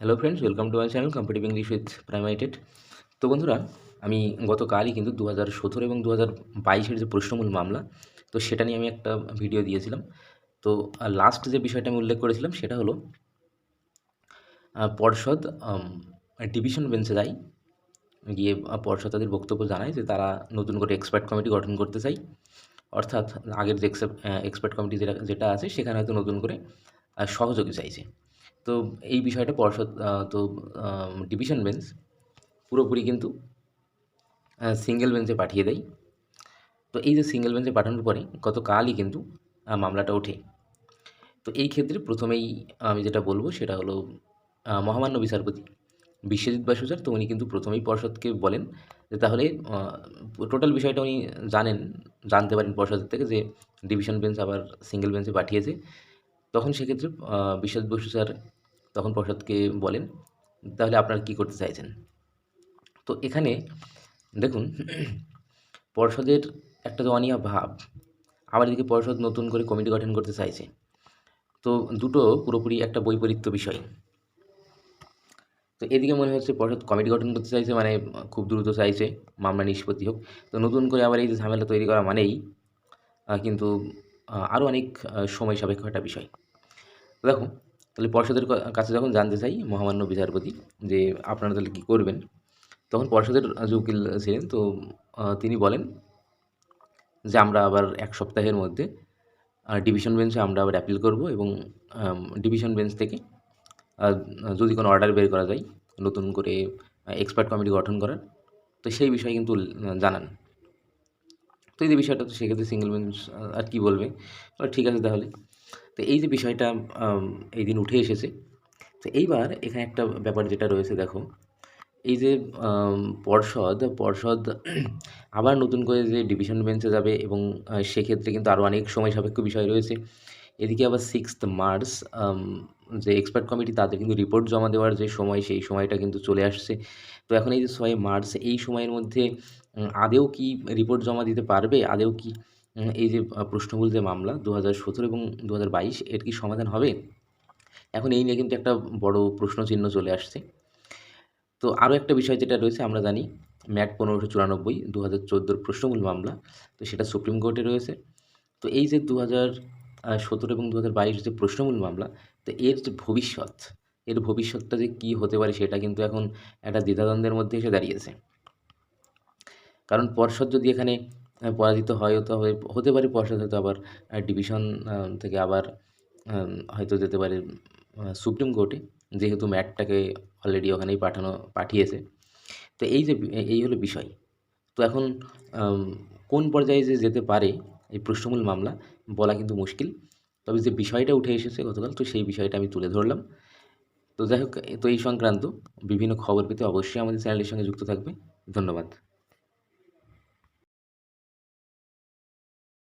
Hello friends welcome to my channel competitive English with প্রাইমাইটেড তো বন্ধুরা, আমি গতকালই কিন্তু দু হাজার সতেরো এবং দু হাজার বাইশের যে প্রশ্নমূল মামলা, তো সেটা নিয়ে আমি একটা ভিডিও দিয়েছিলাম। তো লাস্ট যে বিষয়টা আমি উল্লেখ করেছিলাম, সেটা হলো পর্ষদ ডিভিশন বেঞ্চে যায়। গিয়ে পর্ষদ তাদের বক্তব্য জানায় যে তারা নতুন করে এক্সপার্ট কমিটি গঠন করতে চাই। অর্থাৎ আগের যে এক্সপার্ট কমিটি যেটা যেটা আছে, সেখানে হয়তো নতুন করে সহযোগী চাইছে। তো এই বিষয়টা পর্ষদ তো ডিভিশন বেঞ্চ পুরোপুরি কিন্তু সিঙ্গেল বেঞ্চে পাঠিয়ে দেয়। তো এই যে সিঙ্গেল বেঞ্চে পাঠানোর পরে গতকালই কিন্তু মামলাটা ওঠে। তো এই ক্ষেত্রে প্রথমেই আমি যেটা বলব সেটা হলো মহামান্য বিচারপতি বিশ্বজিৎ বাসুচার, তো উনি কিন্তু প্রথমেই পর্ষদকে বলেন যে তাহলে টোটাল বিষয়টা উনি জানেন, জানতে পারেন পর্ষদের থেকে যে ডিভিশন বেঞ্চ আবার সিঙ্গেল বেঞ্চে পাঠিয়েছে। তখন সেক্ষেত্রে বিশ্বজিৎ বসু স্যার তখন পর্ষদকে বলেন, তাহলে আপনারা কী করতে চাইছেন? তো এখানে দেখুন পর্ষদের একটা যে অনীহা ভাব, আবার এদিকে পর্ষদ নতুন করে কমিটি গঠন করতে চাইছে। তো দুটো পুরোপুরি একটা বৈপরীত্য বিষয়। তো এদিকে মনে হচ্ছে পর্ষদ কমিটি গঠন করতে চাইছে মানে খুব দ্রুত চাইছে, মামলা নিষ্পত্তি হোক। তো নতুন করে আবার এই যে ঝামেলা তৈরি করা মানেই কিন্তু আরও অনেক সময় সাপেক্ষ একটা বিষয়। দেখো তাহলে পর্ষদের কাছে যখন জানতে চাই মহামান্য বিচারপতি যে আপনারা তাহলে কী করবেন তখন পর্ষদের যে উকিল ছিলেন তো তিনি বলেন যে আমরা আবার এক সপ্তাহের মধ্যে ডিভিশন বেঞ্চে আমরা আবার অ্যাপিল করব এবং ডিভিশন বেঞ্চ থেকে যদি কোনো অর্ডার বের করা যায় নতুন করে এক্সপার্ট কমিটি গঠন করার তো সেই বিষয়ে কিন্তু জানান। তো এই বিষয়টা তো সেক্ষেত্রে সিঙ্গেল বেঞ্চ আর কি বলবে? বলে, ঠিক আছে তাহলে। তো এই যে বিষয়টা এই দিন উঠে এসেছে। তো এইবার এখানে একটা ব্যাপার যেটা রয়েছে, দেখো। এই যে পর্ষদ পর্ষদ আবার নতুন করে যে ডিভিশন বেঞ্চে যাবে এবং সেক্ষেত্রে কিন্তু আরও অনেক সময় সাপেক্ষ বিষয় রয়েছে। এদিকে আবার সিক্সথ মার্চ যে এক্সপার্ট কমিটি তাদের কিন্তু রিপোর্ট জমা দেওয়ার যে সময়, সেই সময়টা কিন্তু চলে আসছে। তো এখন এই যে ছয় মার্চ এই সময়ের মধ্যে আদেও কি রিপোর্ট জমা দিতে পারবে? আদেও কি এই যে আহ, প্রশ্নমূল যে মামলা দু হাজার সতেরো এবং দু হাজার বাইশ এর কি সমাধান হবে? এখন এই নিয়ে কিন্তু একটা বড় প্রশ্নচিহ্ন চলে আসছে। তো আরও একটা বিষয় যেটা রয়েছে আমরা জানি ম্যাট পনেরোশো চুরানব্বই দু হাজার চোদ্দোর প্রশ্নমূল মামলা তো সেটা সুপ্রিম কোর্টে রয়েছে। তো এই যে দু হাজার সতেরো এবং দু হাজার বাইশ যে প্রশ্নমূল মামলা তো এর যে ভবিষ্যৎ এর ভবিষ্যৎটা যে কী হতে পারে সেটা কিন্তু এখন একটা দ্বিধাদ্বন্দ্বের মধ্যে এসে দাঁড়িয়েছে। কারণ পর্ষদ যদি এখানে পরাজিত হয় তবে হতে পারে পর্ষদ হয়তো আবার ডিভিশন থেকে আবার হয়তো যেতে পারে সুপ্রিম কোর্টে যেহেতু ম্যাটটাকে অলরেডি ওখানেই পাঠানো, পাঠিয়েছে। তো এই যে এই হলো বিষয়। তো এখন কোন পর্যায়ে যে যেতে পারে এই প্রশ্নমূল মামলা, বলা কিন্তু মুশকিল। তবে যে বিষয়টা উঠে এসেছে গতকাল, তো সেই বিষয়টা আমি তুলে ধরলাম। তো যাই হোক তো এই সংক্রান্ত বিভিন্ন খবর পেতে অবশ্যই আমাদের চ্যানেলের সঙ্গে যুক্ত থাকবে। ধন্যবাদ।